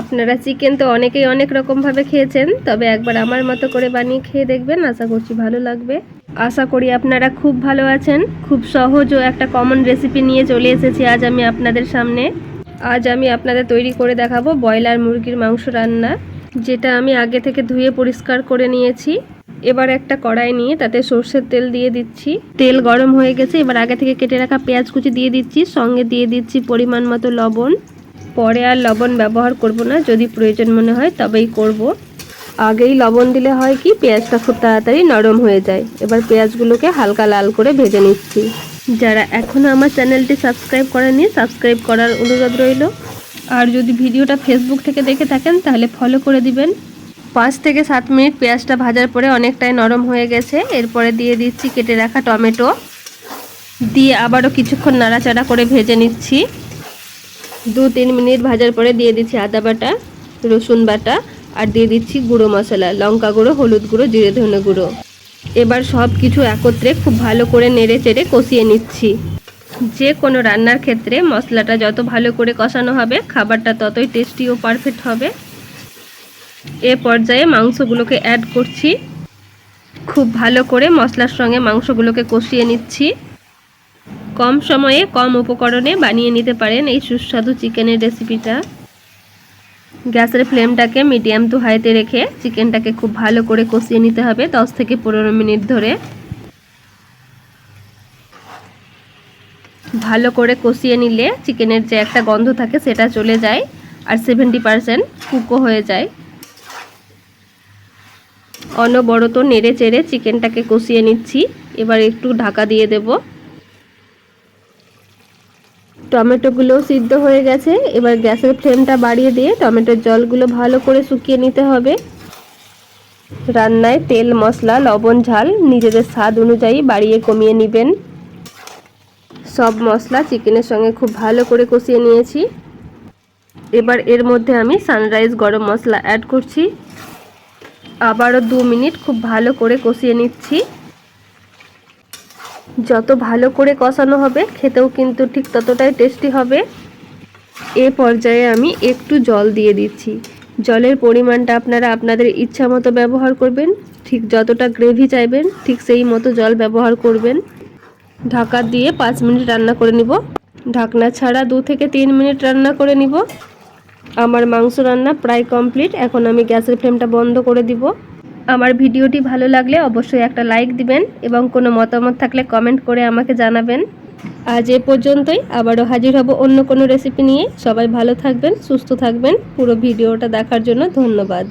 আপনারা চিকেন তো অনেকেই অনেক রকমভাবে খেয়েছেন, তবে একবার আমার মতো করে বানিয়ে খেয়ে দেখবেন, আশা করছি ভালো লাগবে। আশা করি আপনারা খুব ভালো আছেন, খুব সহজ ও একটা কমন রেসিপি নিয়ে চলে এসেছি আজ আমি আপনাদের সামনে। আজ আমি আপনাদের তৈরি করে দেখাবো ব্রয়লার মুরগির মাংস রান্না, যেটা আমি আগে থেকে ধুয়ে পরিষ্কার করে নিয়েছি। এবার একটা কড়াই নিয়ে তাতে সর্ষের তেল দিয়ে দিচ্ছি। তেল গরম হয়ে গেছে, এবার আগে থেকে কেটে রাখা পেঁয়াজ কুচি দিয়ে দিচ্ছি, সঙ্গে দিয়ে দিচ্ছি পরিমাণ মতো লবণ। পরে আর লবণ ব্যবহার করব না, যদি প্রয়োজন মনে হয় তবেই করব। আগেই লবণ দিলে হয় কি, পেঁয়াজটা খুব তাড়াতাড়ি নরম হয়ে যায়। এবার পেঁয়াজগুলোকে হালকা লাল করে ভেজে নিচ্ছি। যারা এখনও আমার চ্যানেলটি সাবস্ক্রাইব করেনি সাবস্ক্রাইব করার অনুরোধ রইল। আর যদি ভিডিওটা ফেসবুক থেকে দেখে থাকেন, তাহলে ফলো করে দিবেন। পাঁচ থেকে সাত মিনিট পেঁয়াজটা ভাজার পরে অনেকটাই নরম হয়ে গেছে। এরপরে দিয়ে দিচ্ছি কেটে রাখা টমেটো। দিয়ে আবারও কিছুক্ষণ নাড়াচাড়া করে ভেজে নিচ্ছি। দু তিন মিনিট ভাজার পরে দিয়ে দিচ্ছি আদা বাটা, রসুন বাটা, আর দিয়ে দিচ্ছি গুঁড়ো মশলা, লঙ্কা গুঁড়ো, হলুদ গুঁড়ো, জিরে ধনে গুঁড়ো। এবার সব কিছু একত্রে খুব ভালো করে নেড়ে চেড়ে কষিয়ে নিচ্ছি। যে কোনো রান্নার ক্ষেত্রে মশলাটা যত ভালো করে কষানো হবে, খাবারটা ততই টেস্টি ও পারফেক্ট হবে। এ পর্যায়ে মাংসগুলোকে অ্যাড করছি। খুব ভালো করে মশলার সঙ্গে মাংসগুলোকে কষিয়ে নিচ্ছি। কম সময়ে কম উপকরণে বানিয়ে নিতে পারেন এই সুস্বাদু চিকেনের রেসিপিটা। গ্যাসের ফ্লেমটাকে মিডিয়াম টু হাইতে রেখে চিকেনটাকে খুব ভালো করে কষিয়ে নিতে হবে দশ থেকে পনেরো মিনিট ধরে। ভালো করে কষিয়ে নিলে চিকেনের যে একটা গন্ধ থাকে সেটা চলে যায় আর সেভেন্টি পারসেন্ট কুকও হয়ে যায়। অনবরত নেড়ে চেড়ে চিকেনটাকে কষিয়ে নিচ্ছি। এবার একটু ঢাকা দিয়ে দেব। টমেটোগুলো সিদ্ধ হয়ে গেছে। এবার গ্যাসের ফ্লেমটা বাড়িয়ে দিয়ে টমেটোর জলগুলো ভালো করে শুকিয়ে নিতে হবে। রান্নায় তেল, মশলা, লবণ, ঝাল নিজেদের স্বাদ অনুযায়ী বাড়িয়ে কমিয়ে নেবেন। সব মশলা চিকেনের সঙ্গে খুব ভালো করে কষিয়ে নিয়েছি। এবার এর মধ্যে আমি সানরাইজ গরম মশলা অ্যাড করছি। আবারও দু মিনিট খুব ভালো করে কষিয়ে নিচ্ছি। যত ভালো করে কষানো হবে, খেতেও কিন্তু ঠিক ততটাই টেস্টি হবে। এ পর্যায়ে আমি একটু জল দিয়ে দিচ্ছি। জলের পরিমাণটা আপনারা আপনাদের ইচ্ছা মতো ব্যবহার করবেন। ঠিক যতটা গ্রেভি চাইবেন, ঠিক সেই মতো জল ব্যবহার করবেন। ঢাকা দিয়ে পাঁচ মিনিট রান্না করে নিব। ঢাকনা ছাড়া দু থেকে তিন মিনিট রান্না করে নিব। আমার মাংস রান্না প্রায় কমপ্লিট এখন আমি গ্যাসের ফ্লেমটা বন্ধ করে দিব। আমার ভিডিওটি ভালো লাগলে অবশ্যই একটা লাইক দিবেন এবং কোনো মতামত থাকলে কমেন্ট করে আমাকে জানাবেন। আজ এ পর্যন্তই, আবারও হাজির হব অন্য কোনো রেসিপি নিয়ে। সবাই ভালো থাকবেন, সুস্থ থাকবেন। পুরো ভিডিওটা দেখার জন্য ধন্যবাদ।